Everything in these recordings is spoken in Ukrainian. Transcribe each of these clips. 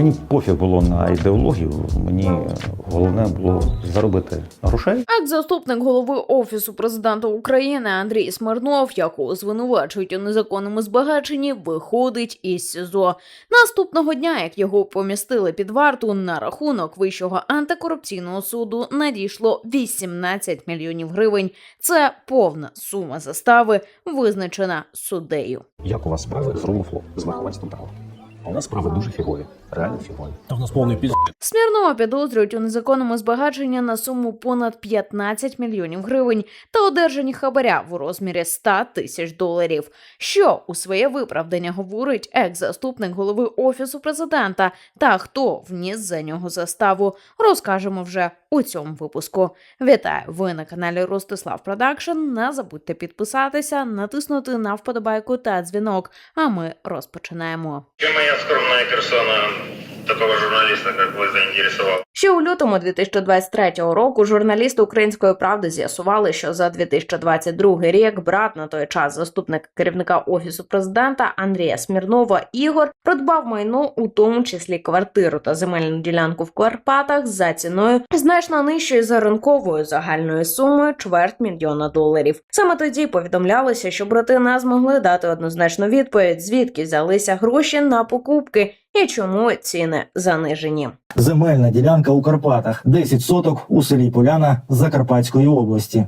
Мені пофіг було на ідеологію. Мені головне було заробити грошей. Екс-заступник голови офісу президента України Андрій Смирнов, якого звинувачують у незаконному збагаченні, виходить із СІЗО. Наступного дня, як його помістили під варту, на рахунок вищого антикорупційного суду надійшло 18 мільйонів гривень. Це повна сума застави, визначена суддею. Як у вас справи з рулофло, з верховенством права? А у нас справи дуже фігові, реально фігові. Та в нас повний піз... Смірнова підозрюють у незаконному збагаченні на суму понад 15 мільйонів гривень та одержані хабаря в розмірі 100 тисяч доларів. Що у своє виправдання говорить екс-заступник голови офісу президента та хто вніс за нього заставу, розкажемо вже у цьому випуску. Вітаю! Ви на каналі Ростислав Продакшн. Не забудьте підписатися, натиснути на вподобайку та дзвінок. А ми розпочинаємо. Чем моя скромная персона такого журналиста, как вы, заинтересовала? Ще у лютому 2023 року журналісти Української правди з'ясували, що за 2022 рік брат на той час заступник керівника офісу президента Андрія Смірнова Ігор придбав майно, у тому числі квартиру та земельну ділянку в Карпатах за ціною значно нижчою за ринковою загальною сумою чверть мільйона доларів. Саме тоді повідомлялося, що брати не змогли дати однозначну відповідь, звідки взялися гроші на покупки і чому ціни занижені. Земельна ділянка у Карпатах, 10 соток у селі Поляна Закарпатської області.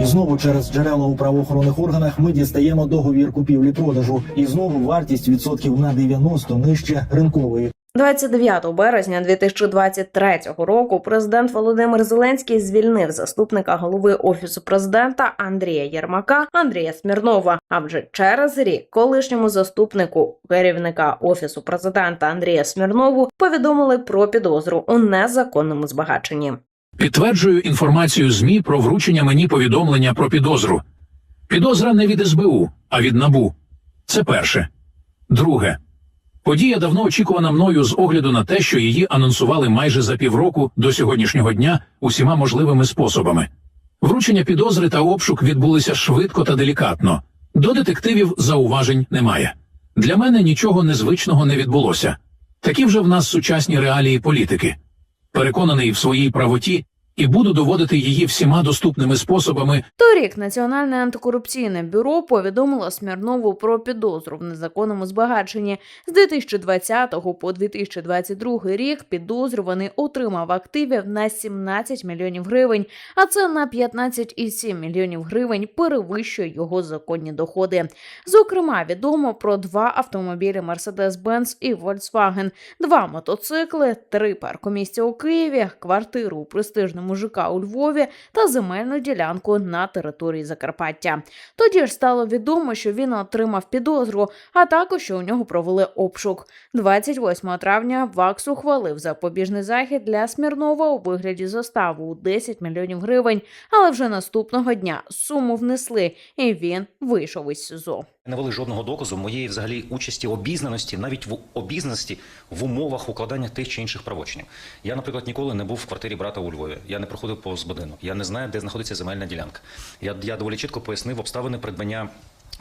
І знову через джерела у правоохоронних органах ми дістаємо договір купівлі-продажу. І знову вартість відсотків на 90 нижче ринкової. 29 березня 2023 року президент Володимир Зеленський звільнив заступника голови офісу президента Андрія Єрмака Андрія Смірнова. А вже через рік колишньому заступнику керівника офісу президента Андрія Смірнову повідомили про підозру у незаконному збагаченні. Підтверджую інформацію ЗМІ про вручення мені повідомлення про підозру. Підозра не від СБУ, а від НАБУ. Це перше. Друге. Подія давно очікувана мною з огляду на те, що її анонсували майже за півроку до сьогоднішнього дня усіма можливими способами. Вручення підозри та обшук відбулися швидко та делікатно. До детективів зауважень немає. Для мене нічого незвичного не відбулося. Такі вже в нас сучасні реалії політики. Переконаний в своїй правоті і буду доводити її всіма доступними способами Торік Національне антикорупційне бюро повідомило Смірнову про підозру в незаконному збагаченні. З 2020 по 2022 рік підозрюваний отримав активів на 17 мільйонів гривень, а це на 15,7 мільйонів гривень перевищує його законні доходи. Зокрема, відомо про два автомобілі Mercedes-Benz і Volkswagen, два мотоцикли, три паркомісця у Києві, квартиру у престижному ЖК у Львові та земельну ділянку на території Закарпаття. Тоді ж стало відомо, що він отримав підозру, а також що у нього провели обшук. 28 травня ВАКС ухвалив запобіжний захід для Смірнова у вигляді заставу у 10 мільйонів гривень, але вже наступного дня суму внесли, і він вийшов із СІЗО. Не вели жодного доказу моєї взагалі участі обізнаності, навіть в обізнаності в умовах укладання тих чи інших правочинів. Я, наприклад, ніколи не був в квартирі брата у Львові. Я не проходив повз будинок. Я не знаю, де знаходиться земельна ділянка. Я, я доволі чітко пояснив обставини придбання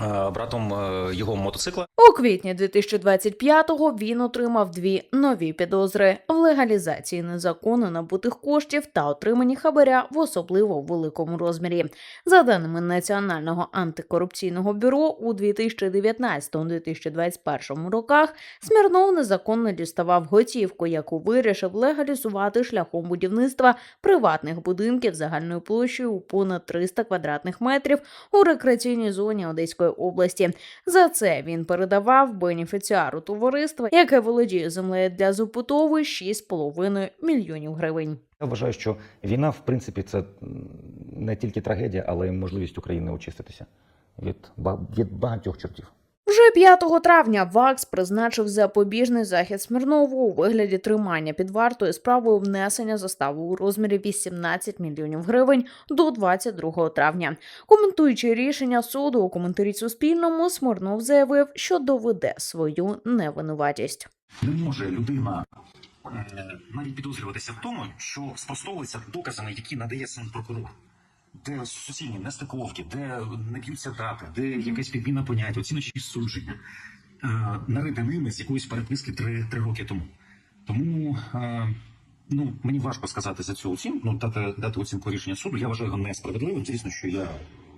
е, братом е, його мотоцикла. У квітні 2025-го він отримав дві нові підозри в легалізації незаконно набутих коштів та отриманні хабаря в особливо великому розмірі. За даними Національного антикорупційного бюро, у 2019-2021 роках Смірнов незаконно діставав готівку, яку вирішив легалізувати шляхом будівництва приватних будинків загальною площею у понад 300 квадратних метрів у рекреаційній зоні Одеської області. За це він передавав бенефіціару товариства, яке володіє землею для Зупутови 6,5 мільйонів гривень. Я вважаю, що війна, в принципі, це не тільки трагедія, але й можливість України очиститися від, від багатьох чортів. Вже 5 травня ВАКС призначив запобіжний захід Смірнову у вигляді тримання під вартою справою внесення застави у розмірі 18 мільйонів гривень до 22 травня. Коментуючи рішення суду у коментарі Суспільному, Смирнов заявив, що доведе свою невинуватість. Не може людина навіть підозрюватися в тому, що спростовується доказами, які надає сам прокурор. Де суцільні нестиковки, де не б'ються дати, де якась підміна понять, оціночні судження, е, нарити ними з якоїсь переписки три, три роки тому. Тому е, ну, мені важко сказати за цю оцінку, ну, дати, дати оцінку рішення суду. Я вважаю його несправедливим. Звісно, що я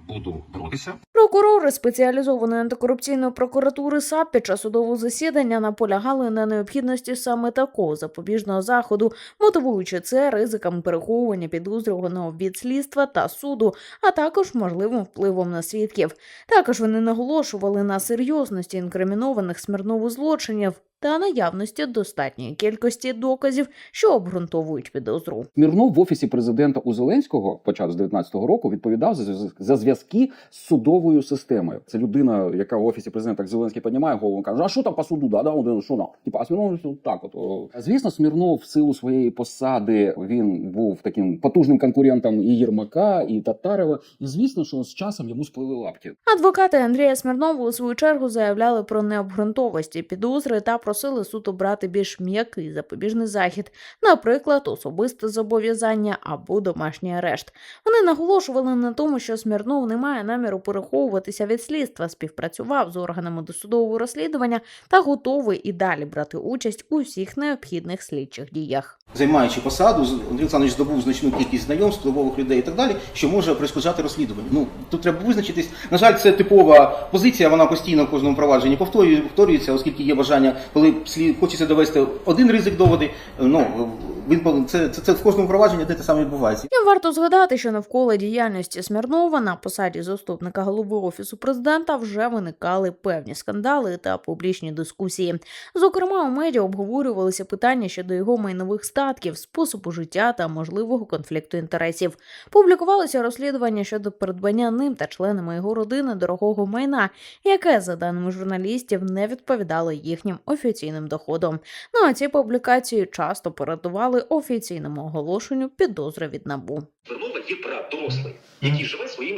буду боротися. Прокурори спеціалізованої антикорупційної прокуратури САП під час судового засідання наполягали на необхідності саме такого запобіжного заходу, мотивуючи це ризиками переховування підозрюваного від слідства та суду, а також можливим впливом на свідків. Також вони наголошували на серйозності інкримінованих Смірнову злочинів та наявності достатньої кількості доказів, що обґрунтовують підозру. Смірнов в офісі президента у Зеленського, почав з 19-го року, відповідав за, за зв'язки з судовою системою. Це людина, яка в офісі президента Зеленський піднімає голову, каже: а що там по суду? Да, да, один, що там? Типа, а Смірнов так. От О, звісно, Смірнов в силу своєї посади він був таким потужним конкурентом і Єрмака, і Татарова. І звісно, що з часом йому сплили лапті. Адвокати Андрія Смірнова у свою чергу заявляли про необґрунтовості підозри та просили суд обрати більш м'який запобіжний захід, наприклад, особисте зобов'язання або домашній арешт. Вони наголошували на тому, що Смірнов не має наміру переховуватися від слідства, співпрацював з органами досудового розслідування та готовий і далі брати участь у всіх необхідних слідчих діях. Займаючи посаду, Андрій Олександрович здобув значну кількість знайомств, впливових людей і так далі, що може перешкоджати розслідуванню. Ну тут треба визначитись. На жаль, це типова позиція. Вона постійно в кожному провадженні повторює- повторюється, оскільки є бажання, коли слід хочеться довести один ризик доводи. Ну він це, це, це в кожному провадженні, те саме відбувається. І варто згадати, що навколо діяльності Смірнова на посаді заступника голови офісу президента вже виникали певні скандали та публічні дискусії. Зокрема, у медіа обговорювалися питання щодо його майнових статків, способу життя та можливого конфлікту інтересів. Публікувалося розслідування щодо придбання ним та членами його родини дорогого майна, яке, за даними журналістів, не відповідало їхнім офіційним доходам. Ну а ці публікації часто передували офіційному оголошенню підозри від набу. Вернова є брат дорослий, який живе своїм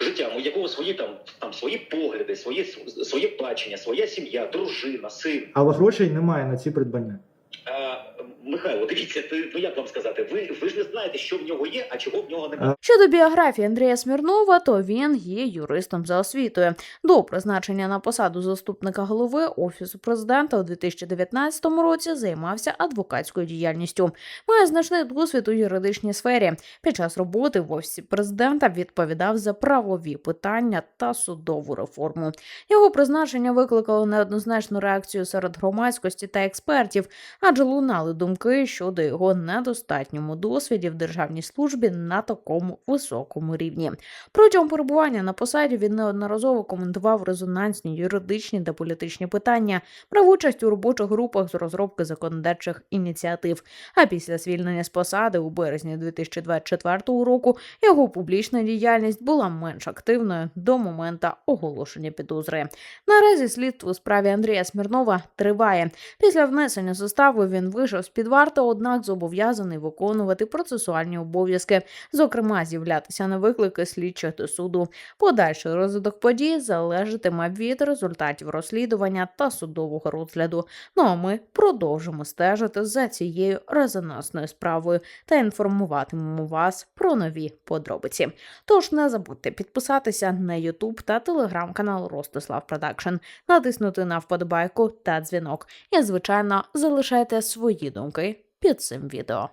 життям, у якого свої там, там свої погляди, своє своє бачення, своя сім'я, дружина, син. Але грошей немає на ці придбання. А, Михайло, дивіться, ти, ну як вам сказати, ви, ви ж не знаєте, що в нього є, а чого в нього немає. Щодо біографії Андрія Смірнова, то він є юристом за освітою. До призначення на посаду заступника голови офісу президента у 2019 році займався адвокатською діяльністю. Має значний досвід у юридичній сфері. Під час роботи в офісі президента відповідав за правові питання та судову реформу. Його призначення викликало неоднозначну реакцію серед громадськості та експертів, адже лунали думки щодо його недостатньому досвіді в державній службі на такому високому рівні. Протягом перебування на посаді він неодноразово коментував резонансні юридичні та політичні питання, брав участь у робочих групах з розробки законодавчих ініціатив. А після звільнення з посади у березні 2024 року його публічна діяльність була менш активною до моменту оголошення підозри. Наразі слідство у справі Андрія Смірнова триває. Після внесення застави він вийшов з під варти, однак зобов'язаний виконувати процесуальні обов'язки, зокрема з'являтися на виклики слідчих до суду. Подальший розвиток подій залежатиме від результатів розслідування та судового розгляду. Ну а ми продовжимо стежити за цією резонансною справою та інформуватимемо вас про нові подробиці. Тож не забудьте підписатися на YouTube та телеграм-канал Ростислав Продакшн, натиснути на вподобайку та дзвінок. І, звичайно, залишайте свої думки під цим відео.